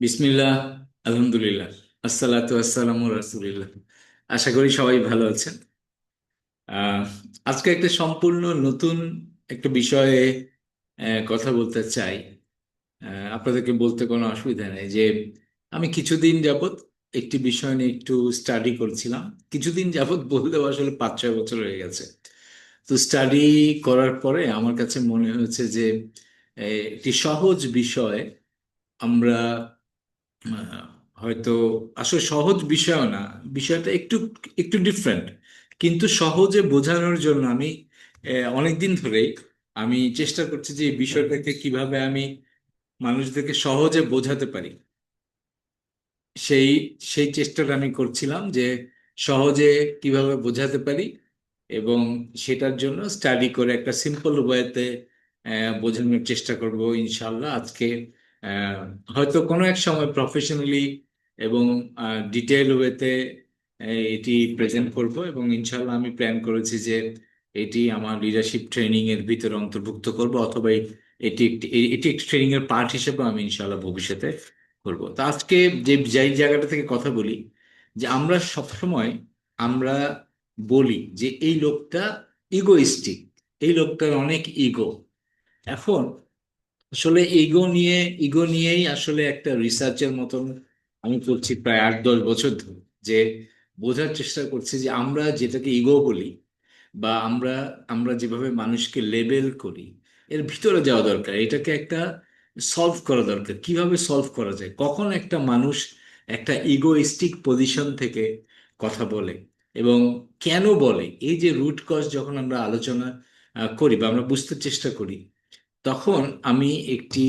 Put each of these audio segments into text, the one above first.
বিসমিল্লাহ, আলহামদুলিল্লাহ, আসসালাতু আসসালামু রাসূলিল্লাহ। আশা করি সবাই ভালো আছেন। আজকে একটা সম্পূর্ণ নতুন একটা বিষয়ে কথা বলতে চাই। আপনাদেরকে বলতে কোনো অসুবিধা নেই যে, আমি কিছুদিন যাবৎ একটি বিষয় নিয়ে একটু স্টাডি করছিলাম। কিছুদিন যাবৎ বললেও আসলে পাঁচ ছয় বছর হয়ে গেছে। তো স্টাডি করার পরে আমার কাছে মনে হয়েছে যে একটি সহজ বিষয় আমরা হয়তো আসলে সহজ বিষয়ও না, বিষয়টা একটু একটু ডিফারেন্ট কিন্তু সহজে বোঝানোর জন্য আমি অনেক দিন ধরেই আমি চেষ্টা করছি যে এই বিষয়টাকে কীভাবে আমি মানুষদেরকে সহজে বোঝাতে পারি। সেই সেই চেষ্টাটা আমি করছিলাম যে সহজে কীভাবে বোঝাতে পারি এবং সেটার জন্য স্টাডি করে একটা সিম্পল ওয়েতে বোঝানোর চেষ্টা করব ইনশাল্লাহ। আজকে হয়তো কোনো এক সময় প্রফেশনালি এবং ডিটেল ওয়েতে এটি প্রেজেন্ট করব এবং ইনশাল্লাহ আমি প্ল্যান করেছি যে এটি আমার লিডারশিপ ট্রেনিং এর ভিতরে অন্তর্ভুক্ত করব অথবা এটি একটি এটি একটি ট্রেনিং এর পার্ট হিসেবে আমি ইনশাল্লাহ ভবিষ্যতে করব। তো আজকে যে, যেই জায়গাটা থেকে কথা বলি, যে আমরা সবসময় আমরা বলি যে এই লোকটা ইগোইস্টিক এই লোকটার অনেক ইগো এখন আসলে ইগো নিয়ে ইগো নিয়েই আসলে একটা রিসার্চের মতন আমি করছি প্রায় আট, দশ বছর ধরে, যে বোঝার চেষ্টা করছি যে আমরা যেটাকে ইগো বলি বা আমরা আমরা যেভাবে মানুষকে লেবেল করি, এর ভিতরে যাওয়া দরকার। এটাকে একটা সলভ করা দরকার। কীভাবে সলভ করা যায়? কখন একটা মানুষ একটা ইগোইস্টিক পজিশন থেকে কথা বলে এবং কেন বলে? এই যে রুট কজ যখন আমরা আলোচনা করি বা আমরা বুঝতে চেষ্টা করি তখন আমি একটি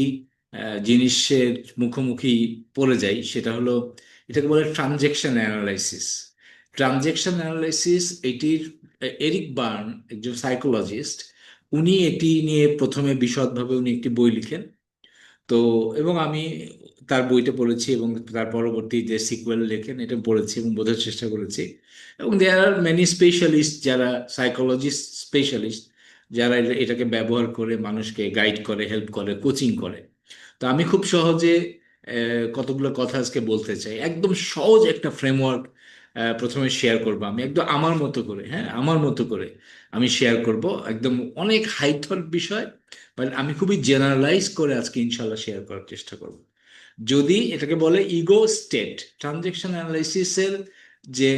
জিনিসের মুখোমুখি পড়ে যাই, সেটা হলো এটাকে বলে ট্রানজেকশন অ্যানালাইসিস। ট্রানজেকশন অ্যানালাইসিস, এটির এরিক বার্ন, একজন সাইকোলজিস্ট, উনি এটি নিয়ে প্রথমে বিশদভাবে উনি একটি বই লিখেন। তো, এবং আমি তার বইটা পড়েছি এবং তার পরবর্তী যে সিকুয়েল লেখেন, এটা পড়েছি এবং বোঝার চেষ্টা করেছি। এবং দেয়ার আর মেনি স্পেশালিস্ট যারা সাইকোলজিস্ট স্পেশালিস্ট যারা এটাকে ব্যবহার করে, মানুষকে গাইড করে হেল্প করে কোচিং করে। তো আমি খুব সহজে কতগুলো কথা আজকে বলতে চাই। একদম সহজ একটা ফ্রেমওয়ার্ক প্রথমে শেয়ার করব আমি। একদম আমার মতো করে হ্যাঁ আমার মতো করে আমি শেয়ার করব। একদম অনেক হাইথর বিষয় বাট আমি খুবই জেনারেলাইজ করে আজকে ইনশাল্লাহ শেয়ার করার চেষ্টা করব। যদি এটাকে বলে ইগো স্টেট ট্রানজেকশন অ্যানালাইসিসের যে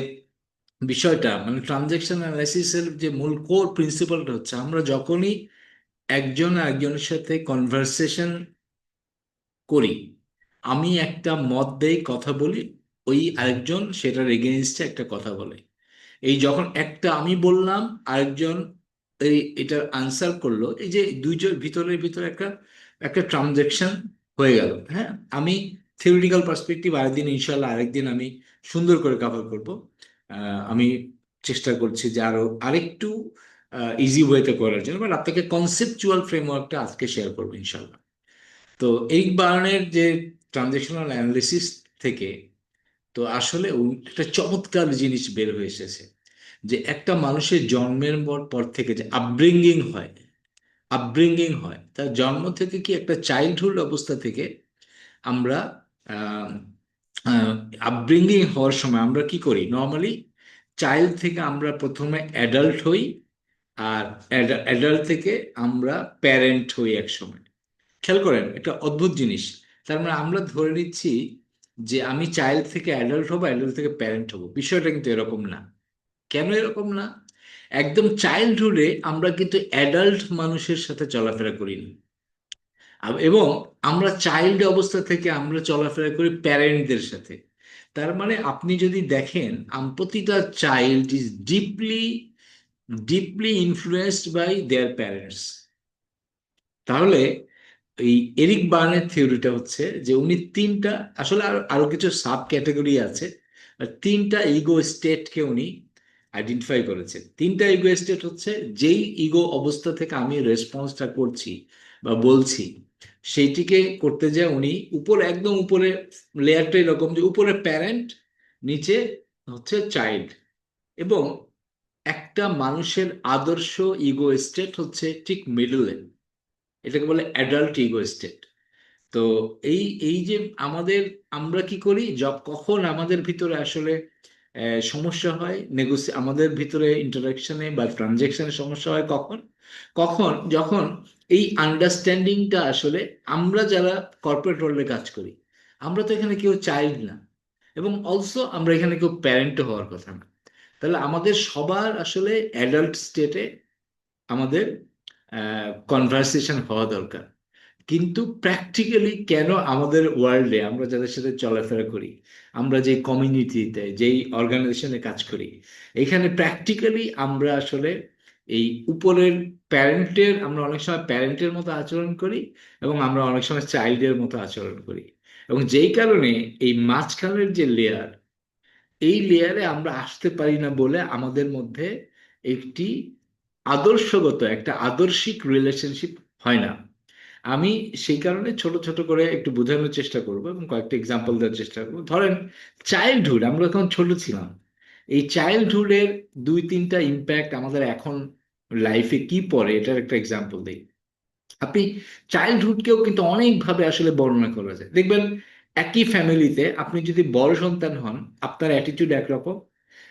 বিষয়টা মানে ট্রানজেকশন অ্যানালাইসিসের যে মূল কোর প্রিন্সিপালটা হচ্ছে, আমরা যখনই একজন একজনের সাথে কনভারসেশন করি, আমি একটা মত দেই, কথা বলি, ওই আরেকজন সেটার এগেনস্টে একটা কথা বলে। এই যখন একটা আমি বললাম, আরেকজন এই এটার আনসার করল, এই যে দুইজন ভিতরের ভিতরে একটা একটা ট্রানজেকশন হয়ে গেল হ্যাঁ? আমি থিওরিটিক্যাল পার্সপেক্টিভ আরেকদিন ইনশাল্লাহ আরেকদিন আমি সুন্দর করে কভার করব। আমি চেষ্টা করছি যে আরও আরেকটু ইজি ওয়েতে করার জন্য বাট আপনাকে কনসেপচুয়াল ফ্রেমওয়ার্কটা আজকে শেয়ার করব ইনশাল্লাহ তো এই বার্নের যে ট্রানজেকশনাল অ্যানালিসিস থেকে, তো আসলে একটা চমৎকার জিনিস বের হয়ে এসেছে, যে একটা মানুষের জন্মের পর থেকে যে আপব্রিঙ্গিং হয় আপব্রিঙ্গিং হয়, তার জন্ম থেকে কি একটা চাইল্ডহুড অবস্থা থেকে আমরা আপব্রিঙ্গিং হওয়ার সময় আমরা কি করি? নর্মালি চাইল্ড থেকে আমরা প্রথমে অ্যাডাল্ট হই আর অ্যাডাল্ট থেকে আমরা প্যারেন্ট হই এক সময় খেয়াল করেন একটা অদ্ভুত জিনিস। তার মানে আমরা ধরে নিচ্ছি যে আমি চাইল্ড থেকে অ্যাডাল্ট হব অ্যাডাল্ট থেকে প্যারেন্ট হব। বিষয়টা কিন্তু এরকম না। কেন এরকম না? একদম চাইল্ডহুডে আমরা কিন্তু অ্যাডাল্ট মানুষের সাথে চলাফেরা করি না এবং আমরা চাইল্ড অবস্থা থেকে আমরা চলাফেরা করি প্যারেন্টদের সাথে। তার মানে আপনি যদি দেখেন প্রতিটা child is deeply deeply influenced by their parents তাহলে এই এরিক বার্নের থিওরিটা হচ্ছে যে উনি তিনটা, আসলে আরও আরও কিছু সাব ক্যাটাগরি আছে তিনটা ইগো স্টেটকে উনি আইডেন্টিফাই করেছেন। তিনটা ইগো স্টেট হচ্ছে যেই ইগো অবস্থা থেকে আমি রেসপন্সটা করছি বা বলছি। সেইটিকে করতে যায় উনি উপরে, একদম উপরে লেয়ারটা এরকম যে উপরে প্যারেন্ট নিচে হচ্ছে চাইল্ড এবং একটা মানুষের আদর্শ ইগো স্টেট হচ্ছে ঠিক মিডলে এটাকে বলে অ্যাডাল্ট ইগো স্টেট তো এই এই যে আমাদের, আমরা কি করি? কখন আমাদের ভিতরে আসলে সমস্যা হয় নেগোসি আমাদের ভিতরে ইন্টারাকশনে বা ট্রানজেকশনে সমস্যা হয় কখন? কখন? যখন এই আন্ডারস্ট্যান্ডিংটা আসলে আমরা যারা কর্পোরেট ওয়ার্ল্ডে কাজ করি, আমরা তো এখানে কেউ চাইল্ড না। এবং অলসো আমরা এখানে কেউ প্যারেন্টও হওয়ার কথা না। তাহলে আমাদের সবার আসলে অ্যাডাল্ট স্টেটে আমাদের কনভারসেশন হওয়া দরকার। কিন্তু প্র্যাকটিক্যালি কেন আমাদের ওয়ার্ল্ডে আমরা যাদের সাথে চলাফেরা করি, আমরা যে কমিউনিটিতে যেই অর্গানাইজেশনে কাজ করি, এখানে প্র্যাকটিক্যালি আমরা আসলে এই উপরের প্যারেন্টের আমরা অনেক সময় প্যারেন্টের মতো আচরণ করি এবং আমরা অনেক সময় চাইল্ডের মতো আচরণ করি। এবং যেই কারণে এই মাঝখানের যে লেয়ার এই লেয়ারে আমরা আসতে পারি না বলে আমাদের মধ্যে একটি আদর্শগত, একটা আদর্শিক রিলেশনশিপ হয় না। আমি সেই কারণে ছোট ছোট করে একটু বোঝানোর চেষ্টা করব এবং কয়েকটা এক্সাম্পল দেওয়ার চেষ্টা করব। ধরেন চাইল্ডহুড আমরা যখন ছোট ছিলাম, এই চাইল্ডহুডের দুই তিনটা ইম্প্যাক্ট আমাদের এখন লাইফে কি পড়ে, এটার একটা এক্সাম্পল দিই। আপনি চাইল্ডহুডকেও কিন্তু অনেকভাবে আসলে বর্ণনা করা যায়। দেখবেন, একই ফ্যামিলিতে আপনি যদি বড় সন্তান হন, আপনার অ্যাটিটিউড একরকম।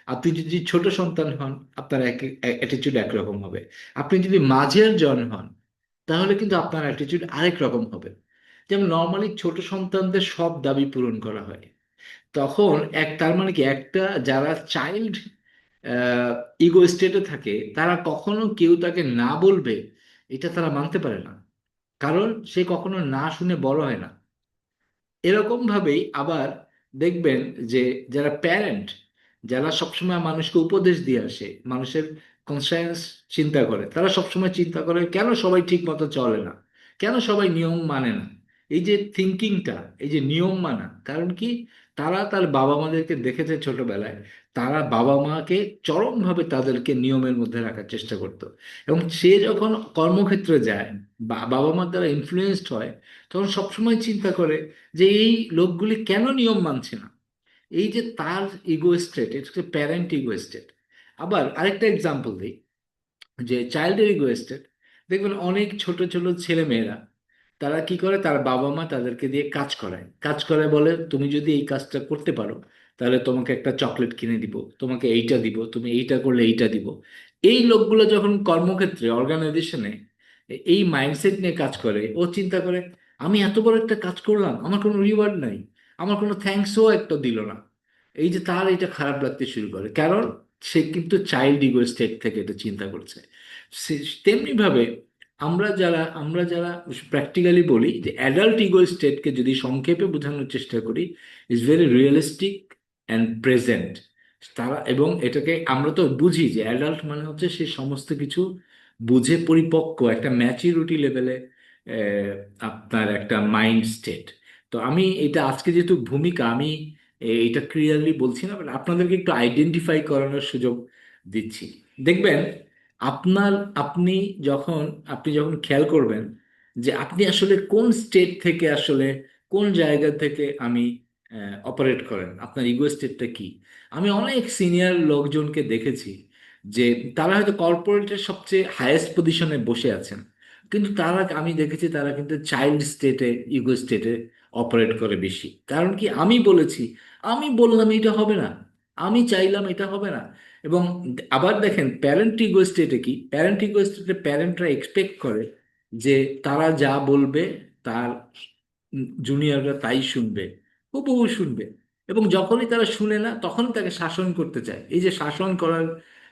আপনি যদি ছোট সন্তান হন, আপনার অ্যাটিটিউড একরকম হবে। আপনি যদি মাঝের জন হন, তাহলে কিন্তু আপনার অ্যাটিটিউড আরেক রকম হবে। যেমন নর্মালি ছোট সন্তানদের সব দাবি পূরণ করা হয়। তখন এক, তার মানে কি, একটা যারা চাইল্ড ইগো স্টেটে থাকে, তারা কখনো কেউ তাকে না বলবে, এটা তারা মানতে পারে না। কারণ সে কখনো না শুনে বড় হয় না। এরকম ভাবেই আবার দেখবেন যে, যারা প্যারেন্ট যারা সবসময় মানুষকে উপদেশ দিয়ে আসে, মানুষের কনসায়েন্স চিন্তা করে, তারা সবসময় চিন্তা করে, কেন সবাই ঠিক মতো চলে না? কেন সবাই নিয়ম মানে না? এই যে থিঙ্কিংটা এই যে নিয়ম মানা, কারণ কি? তারা তার বাবা মাদেরকে দেখেছে ছোটবেলায় তারা বাবা মাকে চরমভাবে তাদেরকে নিয়মের মধ্যে রাখার চেষ্টা করতো। এবং সে যখন কর্মক্ষেত্রে যায়, বা বাবা মার দ্বারা ইনফ্লুয়েসড হয়, তখন সবসময় চিন্তা করে যে এই লোকগুলি কেন নিয়ম মানছে না? এই যে তার ইগো স্টেট এটা হচ্ছে প্যারেন্ট ইগো স্টেট আবার আরেকটা এক্সাম্পল দিই, যে চাইল্ডের ইগো স্টেট দেখবেন অনেক ছোট ছোট ছেলে মেয়েরা তারা কি করে? তার বাবা মা তাদেরকে দিয়ে কাজ করায়। কাজ করে বলে, তুমি যদি এই কাজটা করতে পারো তাহলে তোমাকে একটা চকলেট কিনে দিব, তোমাকে এইটা দিব, তুমি এইটা করলে এইটা দিব। এই লোকগুলো যখন কর্মক্ষেত্রে অর্গানাইজেশনে এই মাইন্ডসেট নিয়ে কাজ করে, ও চিন্তা করে, আমি এত বড় একটা কাজ করলাম, আমার কোনো রিওয়ার্ড নাই, আমার কোনো থ্যাঙ্কসও একটা দিল না। এই যে তার এটা খারাপ লাগতে শুরু করে। কারণ সে কিন্তু চাইল্ড ইগো স্টেট থেকে এটা চিন্তা করছে। তেমনি ভাবে আমরা যারা আমরা যারা প্র্যাকটিক্যালি বলি যে অ্যাডাল্ট ইগো স্টেটকে যদি সংক্ষেপে বোঝানোর চেষ্টা করি is very realistic and present তারা এবং এটাকে আমরা তো বুঝি যে অ্যাডাল্ট মানে হচ্ছে সে সমস্ত কিছু বুঝে পরিপক্ক একটা ম্যাচিউরিটি লেভেলে আপনার একটা মাইন্ড স্টেট তো আমি এটা আজকে যেহেতু ভূমিকা, আমি এটা ক্লিয়ারলি বলছি না বাট আপনাদেরকে একটু আইডেন্টিফাই করানোর সুযোগ দিচ্ছি। দেখবেন, আপনার, আপনি যখন আপনি যখন খেয়াল করবেন যে আপনি আসলে কোন স্টেট থেকে আসলে কোন জায়গা থেকে আমি অপারেট করেন। আপনার ইগো স্টেটটা কি? আমি অনেক সিনিয়র লোকজনকে দেখেছি যে তারা হয়তো কর্পোরেটের সবচেয়ে হায়েস্ট পজিশনে বসে আছেন। কিন্তু তারা, আমি দেখেছি তারা কিন্তু চাইল্ড স্টেটে ইগো স্টেটে অপারেট করে বেশি। কারণ কি? আমি বলেছি, আমি বললাম এটা হবে না। আমি চাইলাম এটা হবে না। এবং আবার দেখেন প্যারেন্ট ইগো স্টেটে কি? প্যারেন্ট ইগো স্টেটে প্যারেন্টরা এক্সপেক্ট করে যে তারা যা বলবে, তার জুনিয়ররা তাই শুনবে। হুবহু শুনবে। এবং যখনই তারা শুনে না, তখনই তাকে শাসন করতে চায়। এই যে শাসন করার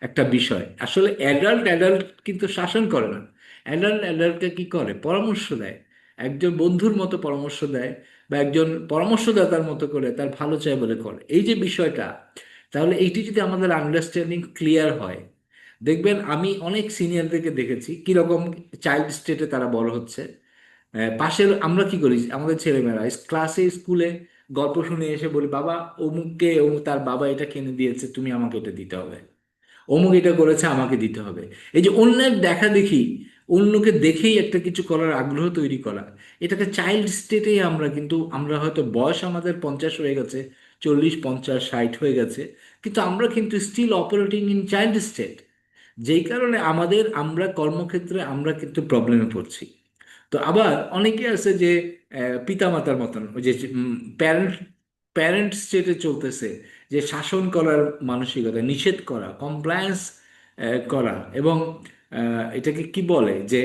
একটা বিষয়, আসলে অ্যাডাল্ট অ্যাডাল্ট কিন্তু শাসন করে না। অ্যাডাল্ট অ্যাডাল্টকে কি করে? পরামর্শ দেয়। একজন বন্ধুর মতো পরামর্শ দেয় বা একজন পরামর্শদাতার মতো করে তার ভালো চায় বলে করে। এই যে বিষয়টা, তাহলে এইটি যদি আমাদের আন্ডারস্ট্যান্ডিং ক্লিয়ার হয়, দেখবেন আমি অনেক সিনিয়রদেরকে দেখেছি, কীরকম চাইল্ড স্টেটে তারা বড় হচ্ছে। পাশের আমরা কি করি, আমাদের ছেলেমেয়েরা ক্লাসে স্কুলে গল্প শুনে এসে বলি, বাবা, অমুককে অমুক তার বাবা এটা কিনে দিয়েছে, তুমি আমাকে এটা দিতে হবে। অমুক এটা করেছে, আমাকে দিতে হবে। এই যে অন্যের দেখা দেখি, অন্যকে দেখেই একটা কিছু করার আগ্রহ তৈরি করা। এটাকে চাইল্ড স্টেটেই আমরা কিন্তু, আমরা হয়তো বয়স আমাদের পঞ্চাশ হয়ে গেছে, চল্লিশ, পঞ্চাশ, ষাট হয়ে গেছে, কিন্তু আমরা কিন্তু still operating in child state যেই কারণে আমাদের, আমরা কর্মক্ষেত্রে আমরা কিন্তু প্রবলেমে পড়ছি। তো আবার অনেকে আছে যে পিতামাতার মতন, ওই যে প্যারেন্ট প্যারেন্ট স্টেটে চলতেছে, যে শাসন করার মানসিকতা, নিষেধ করা কমপ্লায়েন্স করা এবং এটাকে কি বলে যে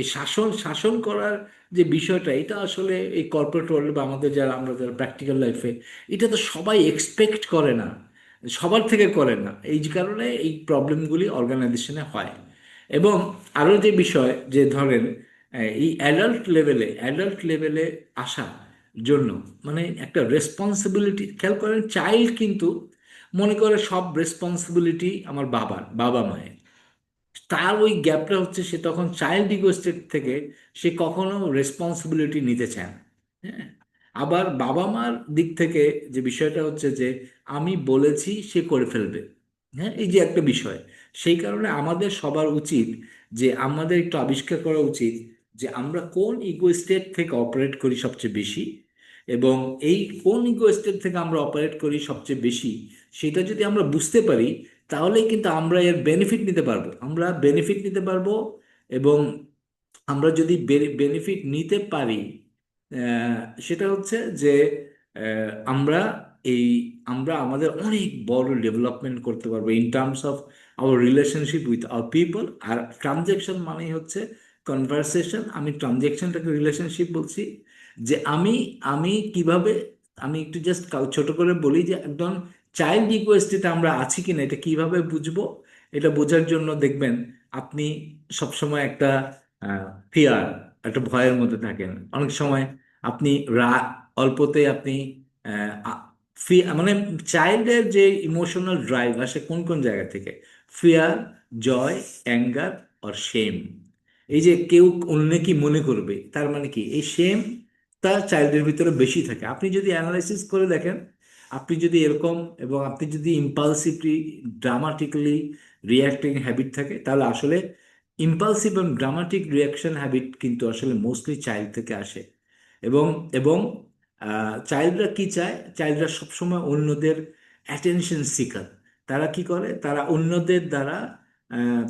এই শাসন শাসন করার যে বিষয়টা, এটা আসলে এই কর্পোরেট ওয়ার্ল্ড বা আমাদের যারা, আমরা যারা প্র্যাকটিক্যাল লাইফে এটা তো সবাই এক্সপেক্ট করে না, সবার থেকে করে না। এই কারণে এই প্রবলেমগুলি অর্গানাইজেশনে হয়। এবং আরও যে বিষয়, যে ধরেন এই অ্যাডাল্ট লেভেলে অ্যাডাল্ট লেভেলে আসা জন্য মানে একটা রেসপন্সিবিলিটি খেয়াল করেন চাইল্ড কিন্তু মনে করে সব রেসপন্সিবিলিটি আমার বাবার, বাবা মায়ের। তার ওই গ্যাপটা হচ্ছে সে তখন চাইল্ড ইগো স্টেট থেকে সে কখনো রেসপন্সিবিলিটি নিতে চায় না। হ্যাঁ? আবার বাবা মার দিক থেকে যে বিষয়টা হচ্ছে যে আমি বলেছি সে করে ফেলবে। হ্যাঁ? এই যে একটা বিষয়, সেই কারণে আমাদের সবার উচিত যে আমাদের একটু আবিষ্কার করা উচিত যে আমরা কোন ইগো স্টেট থেকে অপারেট করি সবচেয়ে বেশি এবং এই কোন ইগো স্টেট থেকে আমরা অপারেট করি সবচেয়ে বেশি, সেটা যদি আমরা বুঝতে পারি, তাহলেই কিন্তু আমরা এর বেনিফিট নিতে পারব। আমরা বেনিফিট নিতে পারব এবং আমরা যদি বেনিফিট নিতে পারি সেটা হচ্ছে যে আমরা এই, আমরা আমাদের অনেক বড় ডেভেলপমেন্ট করতে পারব in terms of our relationship with our people R transaction মানেই হচ্ছে কনভারসেশন আমি ট্রানজেকশনটাকে রিলেশনশিপ বলছি, যে আমি আমি কীভাবে, আমি একটু জাস্ট ছোট করে বলি যে একদম চাইল্ড ইকুয়েস্টিতে আমরা আছি কিনা, এটা কীভাবে বুঝব, এটা বোঝার জন্য দেখবেন আপনি সবসময় একটা ফিয়ার একটা ভয়ের মধ্যে থাকেন। অনেক সময় আপনি রা অল্পতে আপনি মানে চাইল্ডের যে ইমোশনাল ড্রাইভ আসে কোন কোন জায়গা থেকে? Fear joy anger or shame এই যে কেউ অন্য কি মনে করবে, তার মানে কি? এই শেম তার চাইল্ডের ভিতরে বেশি থাকে। আপনি যদি অ্যানালাইসিস করে দেখেন, আপনি যদি এরকম এবং আপনি যদি ইম্পালসিভলি ড্রামাটিক্যালি রিয়াক্টিং হ্যাবিট থাকে, তাহলে আসলে ইম্পালসিভ এবং ড্রামাটিক রিয়াকশন হ্যাবিট কিন্তু আসলে মোস্টলি চাইল্ড থেকে আসে। এবং এবং চাইল্ডরা কি চায়? চাইল্ডরা সবসময় অন্যদের অ্যাটেনশন সিকার তারা কি করে? তারা অন্যদের দ্বারা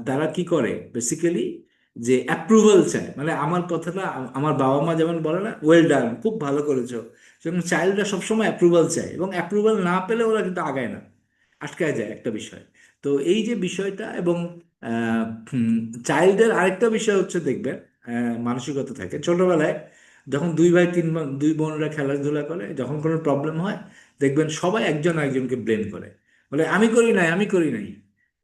তারা কি করে? বেসিক্যালি যে অ্যাপ্রুভাল চায় মানে আমার কথাটা আমার বাবা মা যেমন বলে না ওয়েল ডান খুব ভালো করেছ। সেরকম চাইল্ডরা সবসময় অ্যাপ্রুভাল চায় এবং অ্যাপ্রুভাল না পেলে ওরা কিন্তু আগায় না, আটকায় যায় একটা বিষয়। তো এই যে বিষয়টা এবং চাইল্ডের আরেকটা বিষয় হচ্ছে দেখবেন মানসিকতা থাকে। ছোটবেলায় যখন দুই ভাই, তিন দুই বোনরা খেলাধুলা করে, যখন কোনো প্রবলেম হয়, দেখবেন সবাই একজন একজনকে ব্লেম করে। বলে, আমি করি নাই, আমি করি নাই।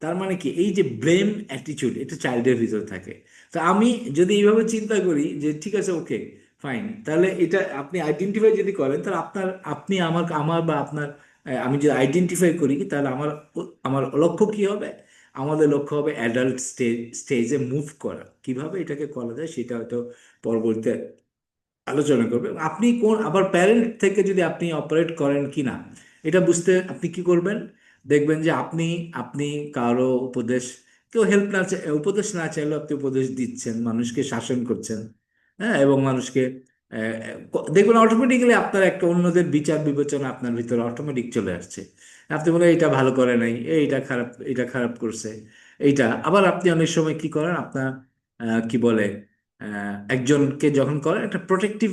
তার মানে কি? এই যে ব্লেম অ্যাটিটিউড, এটা চাইল্ডের ভিতরে থাকে। তো আমি যদি এইভাবে চিন্তা করি যে, ঠিক আছে, ওকে, ফাইন। তাহলে এটা আপনি আইডেন্টিফাই যদি করেন, তাহলে আপনার, আপনি আমার আমার বা আপনার আমি যদি আইডেন্টিফাই করি তাহলে আমার আমার লক্ষ্য কি হবে? আমাদের লক্ষ্য হবে অ্যাডাল্ট স্টেজ স্টেজে মুভ করা। কীভাবে এটাকে করা যায়, সেটা হয়তো পরবর্তীতে আলোচনা করবে। আপনি কোন, আবার প্যারেন্ট থেকে যদি আপনি অপারেট করেন কি না এটা বুঝতে আপনি কি করবেন? দেখবেন যে আপনি আপনি কারও উপদেশ, কেউ হেল্প না উপদেশ না চাইলেও আপনি উপদেশ দিচ্ছেন, মানুষকে শাসন করছেন হ্যাঁ? এবং মানুষকে দেখবেন অটোমেটিক্যালি আপনার একটা অন্যদের বিচার বিবেচনা আপনার ভিতরে অটোমেটিক চলে আসছে। আপনি বলে এটা ভালো করে নাই, এইটা খারাপ এটা খারাপ করছে, এইটা। আবার আপনি অনেক সময় কি করেন, আপনার কি বলে একজনকে যখন করেন, একটা প্রোটেক্টিভ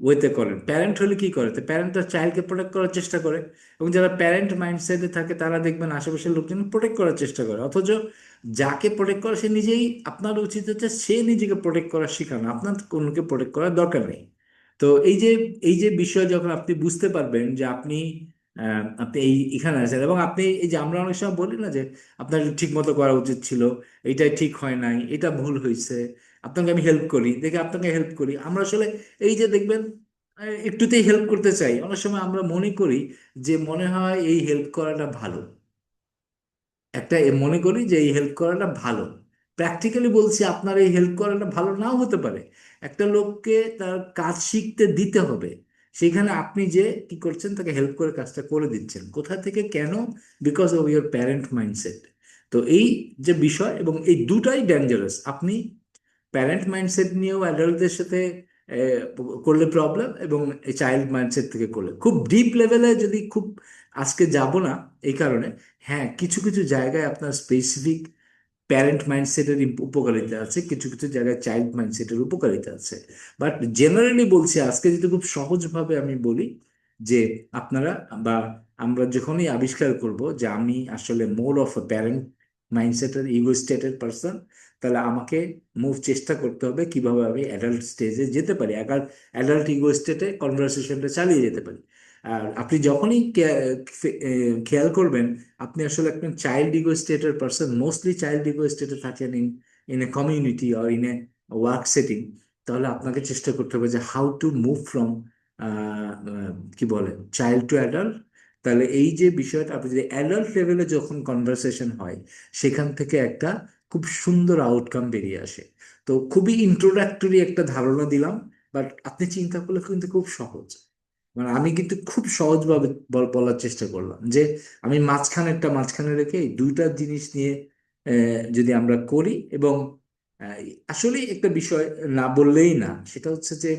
ওয়েতে করেন প্যারেন্ট হলে কি করে? তো তার চাইল্ডকে প্রোটেক্ট করার চেষ্টা করে এবং যারা প্যারেন্ট মাইন্ডসেটে থাকে, তারা দেখবেন আশেপাশের লোকজন প্রোটেক্ট করার চেষ্টা করে। অথচ যাকে প্রোটেক্ট করে, সে নিজেই আপনার উচিত হচ্ছে সে নিজেকে প্রোটেক্ট করা শেখানো। আপনার কোনোকে প্রোটেক্ট করার দরকার নেই। তো এই যে এই যে বিষয় যখন আপনি বুঝতে পারবেন যে আপনি আপনি এই, এখানে আছেন এবং আপনি এই যে আমরা অনেক সময় বলি না যে, আপনার ঠিক মতো করা উচিত ছিল, এইটাই ঠিক হয় নাই, এটা ভুল হয়েছে আপনাকে আমি হেল্প করি, দেখে আপনাকে হেল্প করি। আমরা আসলে এই যে দেখবেন একটুতেই হেল্প করতে চাই। অনেক সময় আমরা মনে করি যে মনে হয় এই হেল্প করাটা ভালো। একটা মনে করি যে এই হেল্প করাটা ভালো। প্র্যাকটিক্যালি বলছি, আপনার এই হেল্প করাটা ভালো নাও হতে পারে। একটা লোককে তার কাজ শিখতে দিতে হবে। সেখানে আপনি যে কি করছেন, তাকে হেল্প করে কাজটা করে দিচ্ছেন। কোথা থেকে কেন? Because of your parent mindset তো এই যে বিষয় এবং এই দুটাই ডেঞ্জারাস আপনি প্যারেন্ট মাইন্ডসেট নিয়েও অ্যাডাল্টদের সাথে করলে প্রবলেম এবং চাইল্ড মাইন্ডসেট থেকে করলে। খুব ডিপ লেভেলে যদি খুব আজকে যাব না এই কারণে হ্যাঁ কিছু কিছু জায়গায় আপনার স্পেসিফিক প্যারেন্ট মাইন্ডসেটের উপকারিতা আছে, কিছু কিছু জায়গায় চাইল্ড মাইন্ডসেটের উপকারিতা আছে। বাট জেনারেলি বলছি, আজকে যদি খুব সহজভাবে আমি বলি যে আপনারা বা আমরা যখনই আবিষ্কার করব যে আমি আসলে মোর অফ এ প্যারেন্ট মাইন্ডসেটের ইগো স্টেটের পার্সন তাহলে আমাকে মুভ চেষ্টা করতে হবে কীভাবে আমি অ্যাডাল্ট স্টেজে যেতে পারি অ্যাডাল্ট ইগো স্টেটে কনভারসেশনটা চালিয়ে যেতে পারি। আর আপনি যখনই খেয়াল করবেন, আপনি আসলে একজন চাইল্ড ইগো স্টেটের পার্সন মোস্টলি চাইল্ড ইগো স্টেটে থাকেন in in a community or in a work setting তাহলে আপনাকে চেষ্টা করতে হবে যে হাউ টু মুভ ফ্রম কি বলে চাইল্ড টু অ্যাডাল্ট তাহলে এই যে বিষয়টা, আপনি যদি অ্যাডাল্ট লেভেলে যখন কনভারসেশন হয়, সেখান থেকে একটা খুব সুন্দর আউটকাম বেরিয়ে আসে। তো খুবই ইন্ট্রোডাক্টরি একটা ধারণা দিলাম বাট আপনি চিন্তা করলে কিন্তু খুব সহজ। মানে আমি কিন্তু খুব সহজভাবে বলার চেষ্টা করলাম যে, আমি মাঝখানে একটা মাঝখানে রেখে দুইটা জিনিস নিয়ে যদি আমরা করি এবং আসলে একটা বিষয় না বললেই না, সেটা হচ্ছে যে,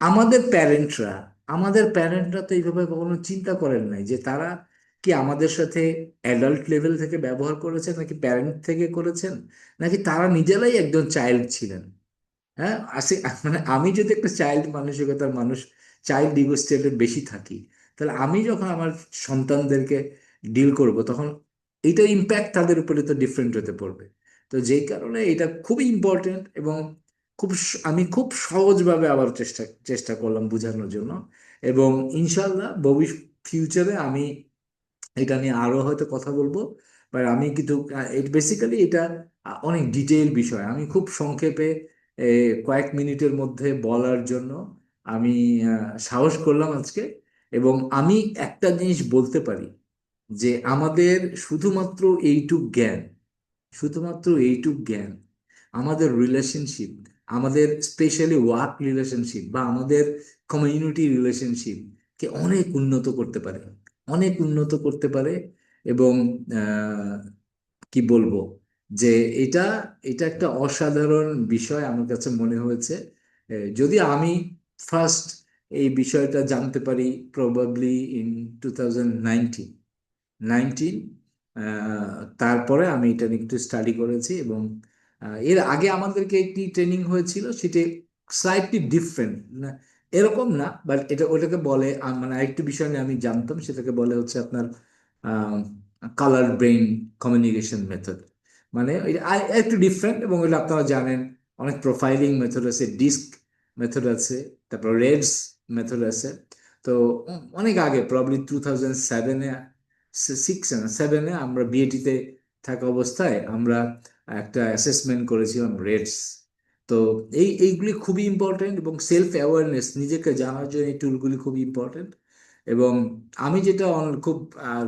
আমাদের প্যারেন্টরা আমাদের প্যারেন্টরা তো এইভাবে কখনো চিন্তা করেন নাই যে তারা কি আমাদের সাথে অ্যাডাল্ট লেভেল থেকে ব্যবহার করেছেন নাকি প্যারেন্ট থেকে করেছেন? নাকি তারা নিজেরাই একজন চাইল্ড ছিলেন? হ্যাঁ? আসে মানে আমি যদি একটা চাইল্ড মানসিকতার মানুষ চাইল্ড ইগো স্টেটে বেশি থাকি, তাহলে আমি যখন আমার সন্তানদেরকে ডিল করব, তখন এইটার ইম্প্যাক্ট তাদের উপরে তো ডিফারেন্ট হতে পড়বে। তো যেই কারণে এটা খুবই ইম্পর্টেন্ট এবং খুব আমি খুব সহজভাবে আবার চেষ্টা চেষ্টা করলাম বোঝানোর জন্য। এবং ইনশাল্লাহ ভবিষ্যৎ ফিউচারে আমি এটা নিয়ে আরও হয়তো কথা বলব। বাট আমি কিন্তু বেসিক্যালি এটা অনেক ডিটেইল বিষয়। আমি খুব সংক্ষেপে কয়েক মিনিটের মধ্যে বলার জন্য আমি সাহস করলাম আজকে। এবং আমি একটা জিনিস বলতে পারি যে আমাদের শুধুমাত্র এইটুক জ্ঞান, শুধুমাত্র এইটুক জ্ঞান, আমাদের রিলেশনশিপ আমাদের স্পেশালি ওয়ার্ক রিলেশনশিপ বা আমাদের কমিউনিটি রিলেশনশিপকে অনেক উন্নত করতে পারে। অনেক উন্নত করতে পারে এবং কি বলব? যে এটা এটা একটা অসাধারণ বিষয় আমার কাছে মনে হয়েছে। যদি আমি ফার্স্ট এই বিষয়টা জানতে পারি probably in two thousand nineteen তারপরে আমি এটা নিয়ে একটু স্টাডি করেছি এবং এর আগে আমাদেরকে একটি ট্রেনিং হয়েছিল, সেটি স্লাইটলি ডিফারেন্ট এরকম না বাট এটা, ওটাকে বলে মানে আরেকটি বিষয় নিয়ে আমি জানতাম, সেটাকে বলে হচ্ছে আপনার কালার ব্রেইন কমিউনিকেশন মেথড মানে একটু ডিফারেন্ট এবং ওটা আপনারা জানেন, অনেক প্রোফাইলিং মেথড আছে ডিস্ক মেথড আছে, তারপর রেডস মেথড আছে। তো, অনেক আগে প্রবলি টু থাউজেন্ড সেভেনে সিক্স সেভেনে আমরা বিএটিতে থাকা অবস্থায় আমরা একটা অ্যাসেসমেন্ট করেছিলাম রেডস তো এই, এইগুলি খুবই ইম্পর্টেন্ট এবং সেলফ অ্যাওয়ারনেস নিজেকে জানার জন্য এই টুলগুলি খুবই ইম্পর্টেন্ট এবং আমি যেটা খুব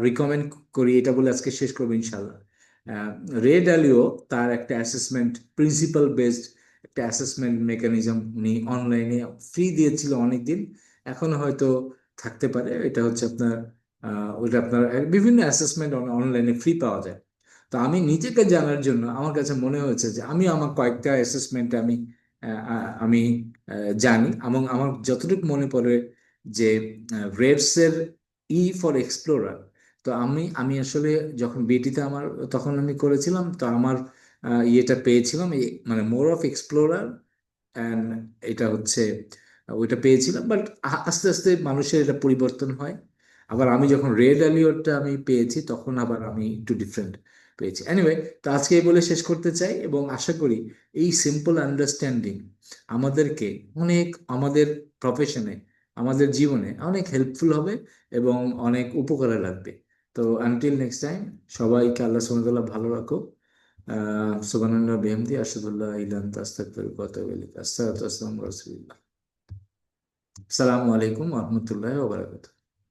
রিকমেন্ড করি, এটা বলে আজকে শেষ করব ইনশাল্লাহ রেড আলিও তার একটা অ্যাসেসমেন্ট প্রিন্সিপাল বেসড একটা অ্যাসেসমেন্ট মেকানিজম উনি অনলাইনে ফ্রি দিয়েছিল অনেকদিন, এখন হয়তো থাকতে পারে। এটা হচ্ছে আপনার ওইটা আপনার, বিভিন্ন অ্যাসেসমেন্ট অনলাইনে ফ্রি পাওয়া যায়। তো আমি নিজেকে জানার জন্য আমার কাছে মনে হয়েছে যে আমি আমার কয়েকটা অ্যাসেসমেন্ট আমি আমি জানি। এবং আমার যতটুকু মনে পড়ে যে রেভসের ই ফর এক্সপ্লোরার তো আমি আমি আসলে যখন বিটিতে আমার, তখন আমি করেছিলাম, তো আমার ইয়েটা পেয়েছিলাম মানে মোর অফ এক্সপ্লোরার অ্যান্ড এটা হচ্ছে ওইটা পেয়েছিলাম। বাট আস্তে আস্তে মানুষের এটা পরিবর্তন হয়। আবার আমি যখন রেড অ্যালিওরটা আমি পেয়েছি, তখন আবার আমি একটু ডিফারেন্ট পেয়েছি। এনিওয়ে তো আজকে এই বলে শেষ করতে চাই এবং আশা করি এই সিম্পল আন্ডারস্ট্যান্ডিং আমাদেরকে অনেক আমাদের প্রফেশনে আমাদের জীবনে অনেক হেল্পফুল হবে এবং অনেক উপকারে লাগবে। তো আনটিল নেক্সট টাইম সবাইকে আল্লাহ সুমতাল্লাহ ভালো রাখো সুবানাল্লাহ বেহমদি আসাদুল্লাহ ইলান কতবিল আস্তাগফিরুল্লাহ রাসূলুল্লাহ। আসসালামু আলাইকুম ওয়া রাহমাতুল্লাহি ওয়া বারাকাতুহু।